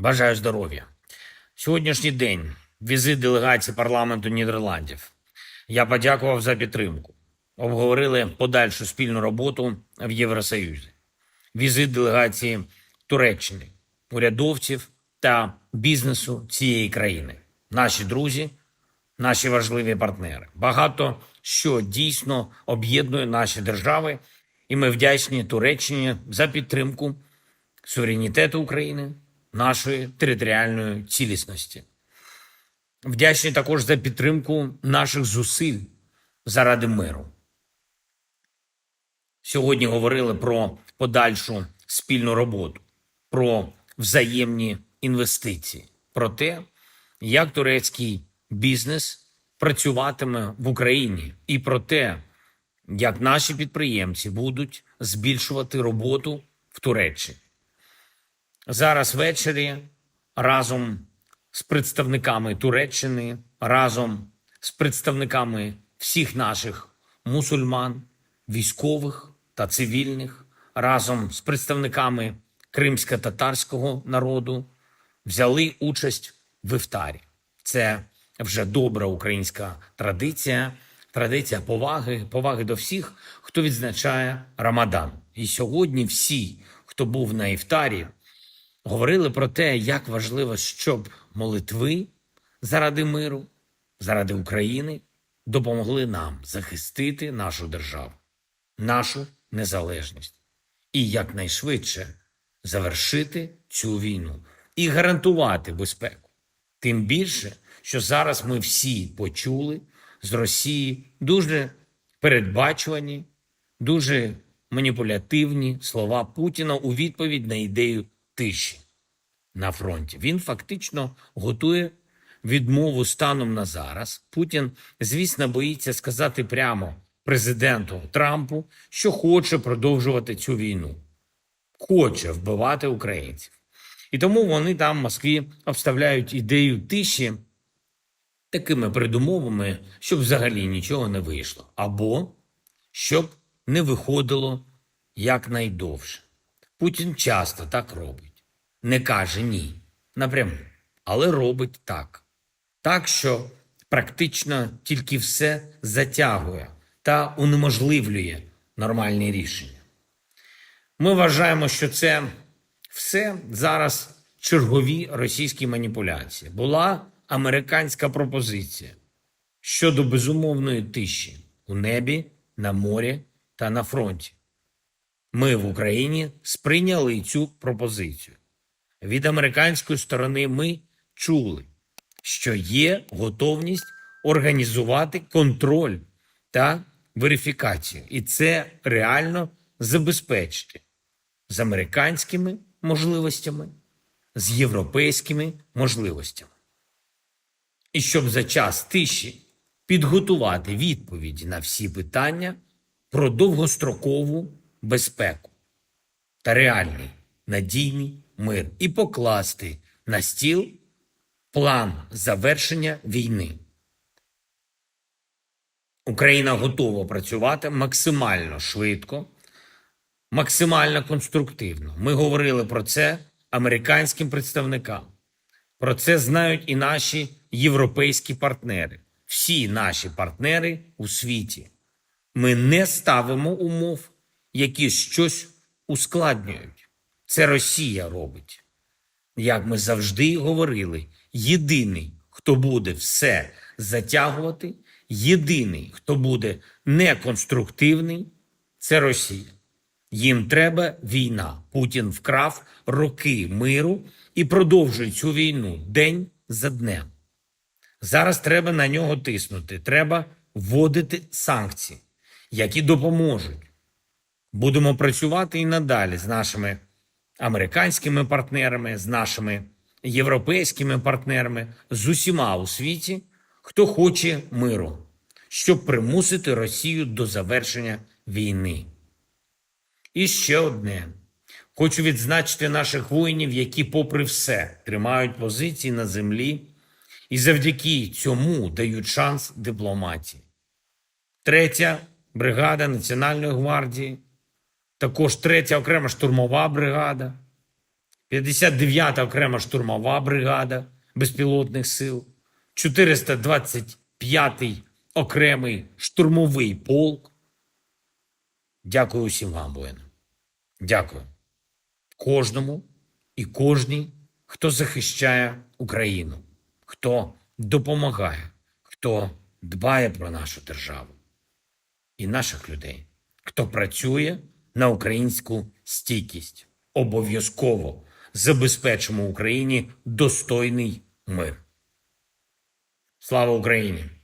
Бажаю здоров'я. Сьогоднішній день візит делегації парламенту Нідерландів. Я подякував за підтримку. Обговорили подальшу спільну роботу в Євросоюзі. Візит делегації Туреччини, урядовців та бізнесу цієї країни. Наші друзі, наші важливі партнери. Багато що дійсно об'єднує наші держави, і ми вдячні Туреччині за підтримку суверенітету України, нашої територіальної цілісності. Вдячні також за підтримку наших зусиль заради миру. Сьогодні говорили про подальшу спільну роботу, про взаємні інвестиції, про те, як турецький бізнес працюватиме в Україні, і про те, як наші підприємці будуть збільшувати роботу в Туреччині. Зараз ввечері разом з представниками Туреччини, разом з представниками всіх наших мусульман, військових та цивільних, разом з представниками кримсько-татарського народу взяли участь в іфтарі. Це вже добра українська традиція, традиція поваги, поваги до всіх, хто відзначає Рамадан. І сьогодні всі, хто був на іфтарі, говорили про те, як важливо, щоб молитви заради миру, заради України допомогли нам захистити нашу державу, нашу незалежність і якнайшвидше завершити цю війну і гарантувати безпеку. Тим більше, що зараз ми всі почули з Росії дуже передбачувані, дуже маніпулятивні слова Путіна у відповідь на ідею тиші на фронті. Він фактично готує відмову станом на зараз. Путін, звісно, боїться сказати прямо президенту Трампу, що хоче продовжувати цю війну, хоче вбивати українців. І тому вони там в Москві обставляють ідею тиші такими передумовами, щоб взагалі нічого не вийшло, або щоб не виходило якнайдовше. Путін часто так робить. Не каже ні напряму, але робить так. Так, що практично тільки все затягує та унеможливлює нормальні рішення. Ми вважаємо, що це все зараз чергові російські маніпуляції. Була американська пропозиція щодо безумовної тиші у небі, на морі та на фронті. Ми в Україні сприйняли цю пропозицію. Від американської сторони ми чули, що є готовність організувати контроль та верифікацію, і це реально забезпечити з американськими можливостями, з європейськими можливостями. І щоб за час тиші підготувати відповіді на всі питання про довгострокову безпеку та реальний надійний мир і покласти на стіл план завершення війни. Україна готова працювати максимально швидко, максимально конструктивно. Ми говорили про це американським представникам. Про це знають і наші європейські партнери, всі наші партнери у світі. Ми не ставимо умов, які щось ускладнюють. Це Росія робить. Як ми завжди говорили, єдиний, хто буде все затягувати, єдиний, хто буде неконструктивний, це Росія. Їм треба війна. Путін вкрав роки миру і продовжує цю війну день за днем. Зараз треба на нього тиснути. Треба вводити санкції, які допоможуть. Будемо працювати і надалі з нашими американськими партнерами, з нашими європейськими партнерами, з усіма у світі, хто хоче миру, щоб примусити Росію до завершення війни. І ще одне. Хочу відзначити наших воїнів, які, попри все, тримають позиції на землі і завдяки цьому дають шанс дипломатії. Третя бригада Національної гвардії, також третя окрема штурмова бригада, 59-та окрема штурмова бригада безпілотних сил, 425-й окремий штурмовий полк. Дякую усім вам, воїнам. Дякую кожному і кожній, хто захищає Україну, хто допомагає, хто дбає про нашу державу і наших людей, хто працює на українську стійкість. Обов'язково забезпечимо Україні достойний мир. Слава Україні!